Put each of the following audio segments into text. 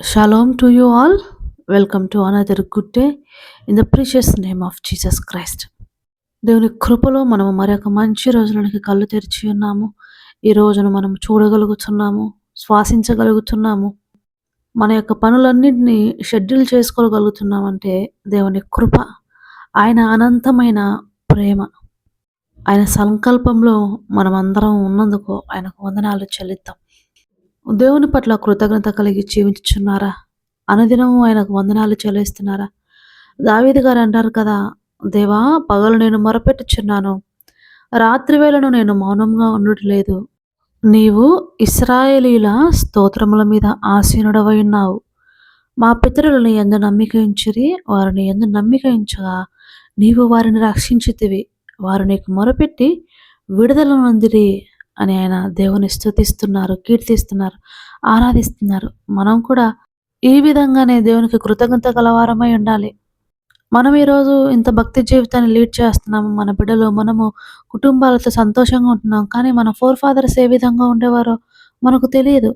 Shalom to you all. Welcome to another good day in the precious name of Jesus Christ. దేవుని కృపలో మనము మరొక మంచి రోజులకి కళ్ళు తెరిచి ఉన్నాము ఈ రోజును మనం చూడగలుగుతున్నాము శ్వాసించగలుగుతున్నాము మన యొక్క పనులన్నింటినీ షెడ్యూల్ చేసుకోగలుగుతున్నామంటే దేవుని కృప ఆయన అనంతమైన ప్రేమ ఆయన సంకల్పంలో మనమందరం ఉన్నందుకు ఆయనకు వందనాలు చెల్లిద్దాం దేవుని పట్ల కృతజ్ఞత కలిగి జీవించుచున్నారా? అనుదినము ఆయనకు వందనాలు చెల్లిస్తున్నారా? దావీదు గారు అంటారు కదా దేవా పగలు నేను మొరపెట్టుచున్నాను. రాత్రివేళను నేను మౌనంగా ఉండట్లేదు. నీవు ఇస్రాయేలీల స్తోత్రముల మీద ఆసీనుడవై ఉన్నావు. మా పితరులను ఎందు నమ్మిక ఉంచిరి. వారిని ఎందు నమ్మిక ఉంచగా నీవు వారిని రక్షించితివి. వారు నీకు మొరపెట్టి విడుదల నందిరి. అని ఆయన దేవుని స్థుతిస్తున్నారు కీర్తిస్తున్నారు ఆరాధిస్తున్నారు. మనం కూడా ఈ విధంగానే దేవునికి కృతజ్ఞత కలవారమై ఉండాలి. మనం ఈరోజు ఇంత భక్తి జీవితాన్ని లీడ్ చేస్తున్నాము మన బిడ్డలు మనము కుటుంబాలతో సంతోషంగా ఉంటున్నాం కానీ మన ఫోర్ ఫాదర్స్ ఏ విధంగా ఉండేవారో మనకు తెలియదు.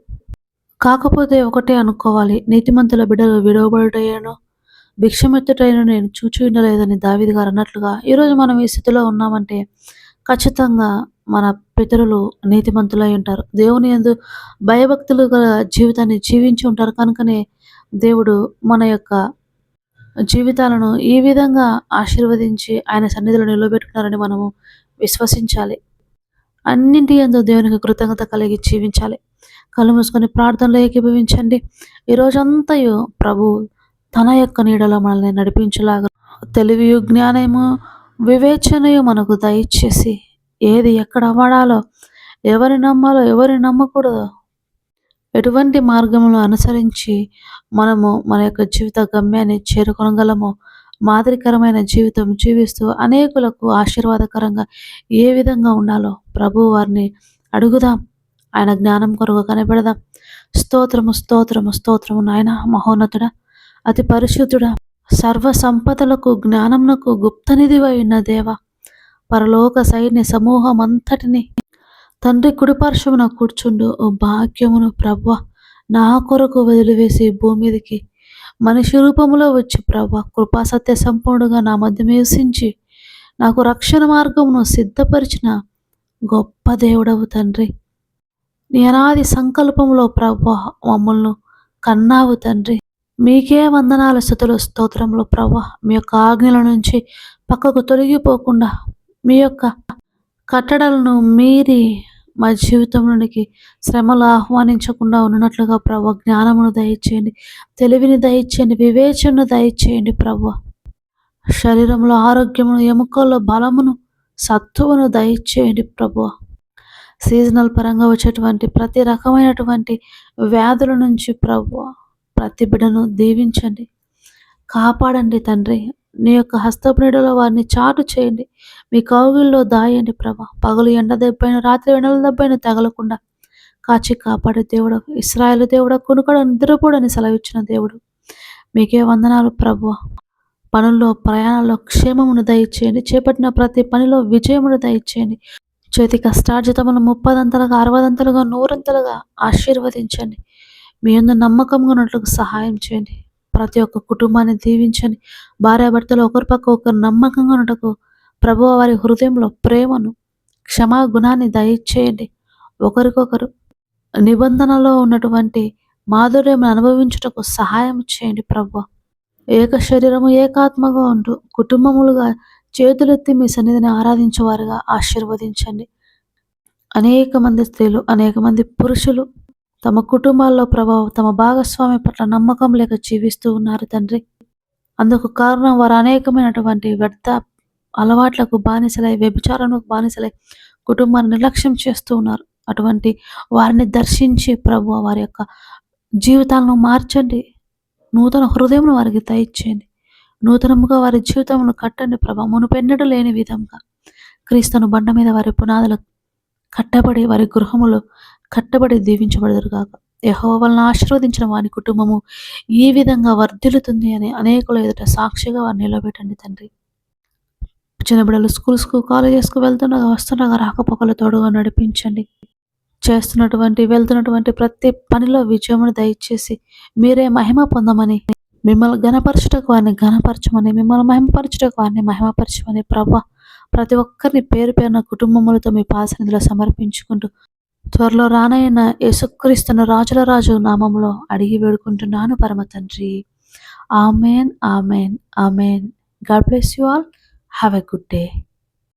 కాకపోతే ఒకటే అనుకోవాలి నీతిమంతుల బిడ్డలు విడవబడుటయ్యాను భిక్షమెత్తుటైన నేను చూచి ఉండలేదని దావిది గారు అన్నట్లుగా ఈరోజు మనం ఈ స్థితిలో ఉన్నామంటే ఖచ్చితంగా మన పితరులు నీతిమంతులై ఉంటారు. దేవుని ఎందు భయభక్తులు గల జీవితాన్ని జీవించి ఉంటారు. కనుకనే దేవుడు మన యొక్క జీవితాలను ఈ విధంగా ఆశీర్వదించి ఆయన సన్నిధిలో నిలబెట్టుకున్నారని మనము విశ్వసించాలి. అన్నింటి ఎందు దేవునికి కృతజ్ఞత కలిగి జీవించాలి. కళ్ళు మూసుకొని ప్రార్థనలో ఏకీభవించండి. ఈ ప్రభు తన యొక్క నీడలో మనల్ని నడిపించేలాగా తెలివి జ్ఞానము వివేచనయు మనకు దయచేసి ఏది ఎక్కడ వాడాలో ఎవరి నమ్మాలో ఎవరి నమ్మకూడదో ఎటువంటి మార్గములు అనుసరించి మనము మన యొక్క జీవిత గమ్యాన్ని చేరుకొనగలమో మాదిరికరమైన జీవితం జీవిస్తూ అనేకులకు ఆశీర్వాదకరంగా ఏ విధంగా ఉండాలో ప్రభు వారిని అడుగుదాం. ఆయన జ్ఞానం కొరకు కనిపెడదాం. స్తోత్రము స్తోత్రము స్తోత్రము నాయన మహోన్నతుడా అతి పరిశుద్ధుడా సర్వ సంపదలకు జ్ఞానమునకు గుప్తనిధివై ఉన్న దేవ పరలోక సైన్య సమూహం అంతటిని తండ్రి కుడిపార్శ్వమున కూర్చుండు. ఓ భాగ్యమును ప్రభ నా కొరకు వదిలివేసి భూమి మీదకి మనిషి రూపంలో వచ్చి ప్రభ కృపా సత్య నా మధ్య నివసించి నాకు రక్షణ మార్గమును సిద్ధపరిచిన గొప్ప దేవుడవు తండ్రి. నీ అనాది సంకల్పంలో ప్రభ మమ్మల్ని కన్నావు తండ్రి. మీకే వందనాల స్థుతులు స్తోత్రంలో ప్రభ మీ యొక్క ఆజ్ఞల నుంచి పక్కకు తొలగిపోకుండా మీ యొక్క కట్టడలను మీరి మా జీవితంలోనికి శ్రమలు ఆహ్వానించకుండా ఉన్నట్లుగా ప్రభు జ్ఞానమును దయచేయండి తెలివిని దయచేయండి వివేచనను దయచేయండి ప్రభు. శరీరంలో ఆరోగ్యమును ఎముకల్లో బలమును సత్తువును దయచేయండి ప్రభు. సీజనల్ పరంగా వచ్చేటువంటి ప్రతి రకమైనటువంటి వ్యాధుల నుంచి ప్రభు ప్రతి బిడను దీవించండి. కాపాడండి తండ్రి. నీ యొక్క హస్తప్రీడలో వారిని చాటు చేయండి. మీ కౌగిల్లో దాయండి ప్రభా. పగలు ఎండ దెబ్బైన రాత్రి ఎండల దెబ్బైన తగలకుండా కాచి కాపాడే దేవుడు ఇస్రాయల్ దేవుడు కొనుకడ నిద్రపోడని సెలవిచ్చిన దేవుడు. మీకే వందనాలు ప్రభు. పనుల్లో ప్రయాణాల్లో క్షేమమును దయచేయండి. చేపట్టిన ప్రతి పనిలో విజయమును దయచేయండి. చేతి కష్టార్జితమును ముప్పదంతలుగా అరవదంతలుగా నూరంతలుగా ఆశీర్వదించండి. మీ అందు నమ్మకంగా ఉన్నట్లుగా సహాయం చేయండి. ప్రతి ఒక్క కుటుంబాన్ని దీవించండి భార్యాభర్తలు ఒకరి పక్క ఒకరు నమ్మకంగా ఉండకు. ప్రభు వారి హృదయంలో ప్రేమను క్షమా గుణాన్ని దయచేయండి. ఒకరికొకరు నిబంధనలో ఉన్నటువంటి మాధుర్యం అనుభవించుటకు సహాయం చేయండి ప్రభు ఏక శరీరము ఏకాత్మగా ఉంటూ కుటుంబములుగా చేతులెత్తి మీ సన్నిధిని ఆరాధించేవారుగా ఆశీర్వదించండి. అనేక మంది స్త్రీలు అనేక మంది పురుషులు తమ కుటుంబాల్లో ప్రభావం తమ భాగస్వామి పట్ల నమ్మకం లేక జీవిస్తూ ఉన్నారు తండ్రి. అందుకు కారణం వారు అనేకమైనటువంటి వ్యర్థ అలవాట్లకు బానిసలై వ్యభిచారణకు బానిసలై కుటుంబాన్ని నిర్లక్ష్యం చేస్తూ ఉన్నారు. అటువంటి వారిని దర్శించి ప్రభు వారి యొక్క జీవితాలను మార్చండి. నూతన హృదయం వారికి దయచేయండి. నూతనముగా వారి జీవితమును కట్టండి ప్రభా. మునుపెన్నడు లేని విధంగా క్రీస్తును బండ మీద వారి పునాదులు కట్టబడి వారి గృహములు కట్టబడి దీవించబడదురు కాక యహో వలన ఆశీర్వదించిన వారి కుటుంబము ఈ విధంగా వర్ధిల్లుతుంది అని అనేకుల ఎదుట సాక్షిగా వారిని నిలబెట్టండి తండ్రి. చిన్న బిడ్డలు స్కూల్స్కు కాలేజెస్కు వెళ్తుండగా వస్తుండగా రాకపోకలు తోడుగా నడిపించండి. చేస్తున్నటువంటి వెళ్తున్నటువంటి ప్రతి పనిలో విజయమును దయచేసి మీరే మహిమ పొందమని మిమ్మల్ని గణపరచుటకు వారిని గణపరచమని మిమ్మల్ని మహిమపరచుటకు వారిని మహిమపరచమని ప్రభా ప్రతి ఒక్కరిని పేరు పేరున కుటుంబములతో మీ పాసనిధిలో సమర్పించుకుంటూ త్వరలో రానైన యేసుక్రీస్తున్న రాజుల రాజు నామంలో అడిగి వేడుకుంటున్నాను పరమ తండ్రి. Amen amen amen. God bless you all. Have a good day.